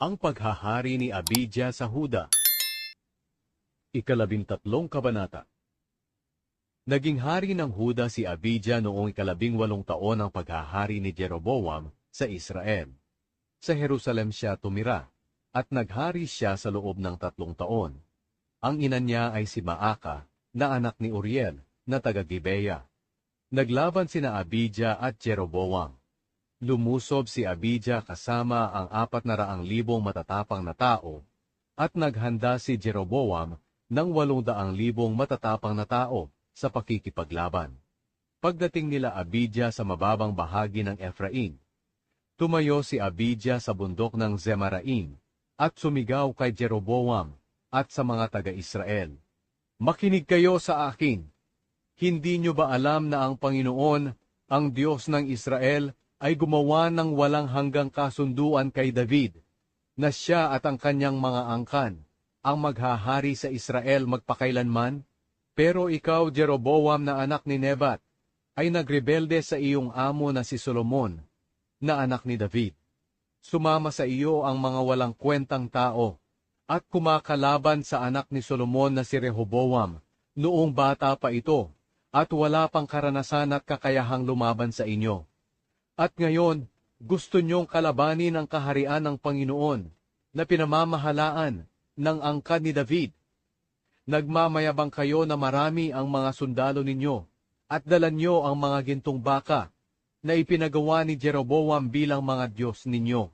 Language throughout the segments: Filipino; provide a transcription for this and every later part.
Ang paghahari ni Abijah sa Huda. Ikalabintatlong kabanata. Naging hari ng Huda si Abijah noong ikalabing walong taon ng paghahari ni Jeroboam sa Israel. Sa Jerusalem siya tumira, at naghari siya sa loob ng tatlong taon. Ang ina niya ay si Maaka, na anak ni Uriel, na taga Gibeya. Naglaban sina Abijah at Jeroboam. Lumusob si Abijah kasama ang apat na raang libong matatapang na tao, at naghanda si Jeroboam ng walong daang libong matatapang na tao sa pakikipaglaban. Pagdating nila Abijah sa mababang bahagi ng Ephraim, tumayo si Abijah sa bundok ng Zemaraim at sumigaw kay Jeroboam at sa mga taga-Israel. Makinig kayo sa akin. Hindi nyo ba alam na ang Panginoon, ang Diyos ng Israel, ay gumawa ng walang hanggang kasunduan kay David, na siya at ang kanyang mga angkan, ang maghahari sa Israel magpakailanman? Pero ikaw, Jeroboam na anak ni Nebat, ay nagrebelde sa iyong amo na si Solomon, na anak ni David. Sumama sa iyo ang mga walang kwentang tao, at kumakalaban sa anak ni Solomon na si Rehoboam, noong bata pa ito, at wala pang karanasan at kakayahang lumaban sa inyo. At ngayon, gusto niyong kalabanin ang kaharian ng Panginoon na pinamamahalaan ng angkan ni David. Nagmamayabang kayo na marami ang mga sundalo ninyo at dala niyo ang mga gintong baka na ipinagawa ni Jeroboam bilang mga Diyos ninyo.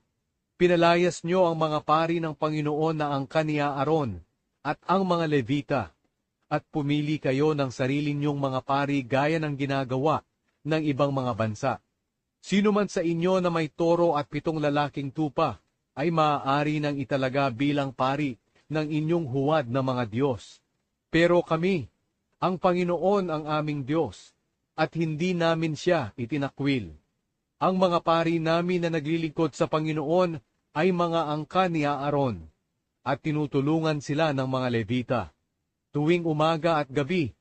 Pinalayas niyo ang mga pari ng Panginoon na angkan ni Aaron at ang mga Levita at pumili kayo ng sarili niyong mga pari gaya ng ginagawa ng ibang mga bansa. Sino man sa inyo na may toro at pitong lalaking tupa ay maaari nang italaga bilang pari ng inyong huwad na mga Diyos. Pero kami, ang Panginoon ang aming Diyos, at hindi namin siya itinakwil. Ang mga pari namin na naglilingkod sa Panginoon ay mga angka ni Aaron, at tinutulungan sila ng mga Levita. Tuwing umaga at gabi,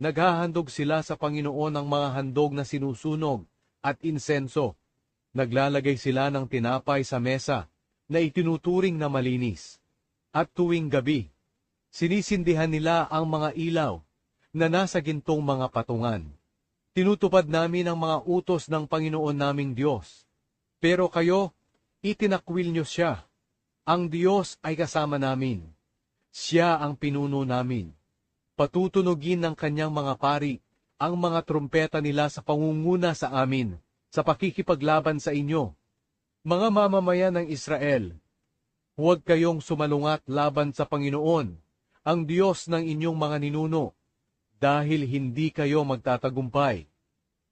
naghahandog sila sa Panginoon ng mga handog na sinusunog at insenso. Naglalagay sila ng tinapay sa mesa na itinuturing na malinis. At tuwing gabi, sinisindihan nila ang mga ilaw na nasa gintong mga patungan. Tinutupad namin ang mga utos ng Panginoon naming Diyos. Pero kayo, itinakwil niyo siya. Ang Diyos ay kasama namin. Siya ang pinuno namin. Patutunugin ng kanyang mga pari ang mga trumpeta nila sa pangunguna sa amin, sa pakikipaglaban sa inyo. Mga mamamayan ng Israel, huwag kayong sumalungat laban sa Panginoon, ang Diyos ng inyong mga ninuno, dahil hindi kayo magtatagumpay.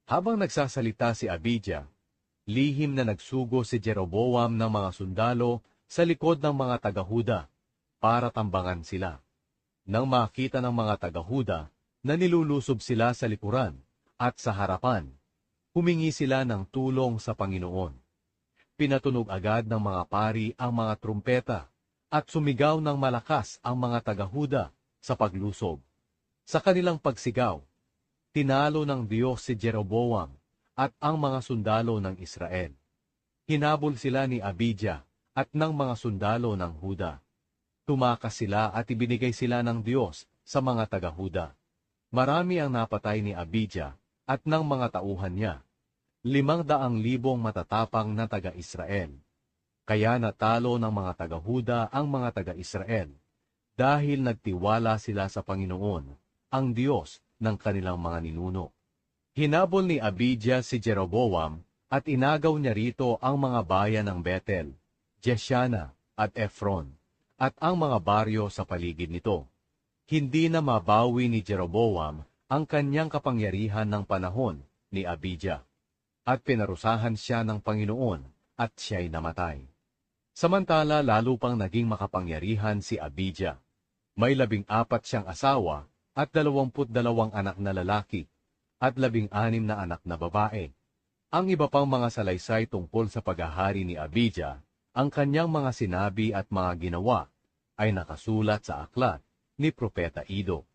Habang nagsasalita si Abijah, lihim na nagsugo si Jeroboam ng mga sundalo sa likod ng mga tagahuda para tambangan sila. Nang makita ng mga tagahuda na nilulusob sila sa likuran at sa harapan, humingi sila ng tulong sa Panginoon. Pinatunog agad ng mga pari ang mga trumpeta at sumigaw ng malakas ang mga tagahuda sa paglusob. Sa kanilang pagsigaw, tinalo ng Diyos si Jeroboam at ang mga sundalo ng Israel. Hinabol sila ni Abijah at ng mga sundalo ng Huda. Tumakas sila at ibinigay sila ng Diyos sa mga taga-Huda. Marami ang napatay ni Abijah at ng mga tauhan niya, limang daang libong matatapang na taga-Israel. Kaya natalo ng mga taga-Huda ang mga taga-Israel, dahil nagtiwala sila sa Panginoon, ang Diyos ng kanilang mga ninuno. Hinabol ni Abijah si Jeroboam at inagaw niya rito ang mga bayan ng Bethel, Jeshana at Ephron, at ang mga baryo sa paligid nito. Hindi na mabawi ni Jeroboam ang kanyang kapangyarihan ng panahon ni Abijah, at pinarusahan siya ng Panginoon at siya'y namatay. Samantala lalo pang naging makapangyarihan si Abijah. May labing apat siyang asawa at dalawamput dalawang anak na lalaki at labing anim na anak na babae. Ang iba pang mga salaysay tungkol sa paghahari ni Abijah, ang kanyang mga sinabi at mga ginawa, ay nakasulat sa aklat ni Propeta Ido.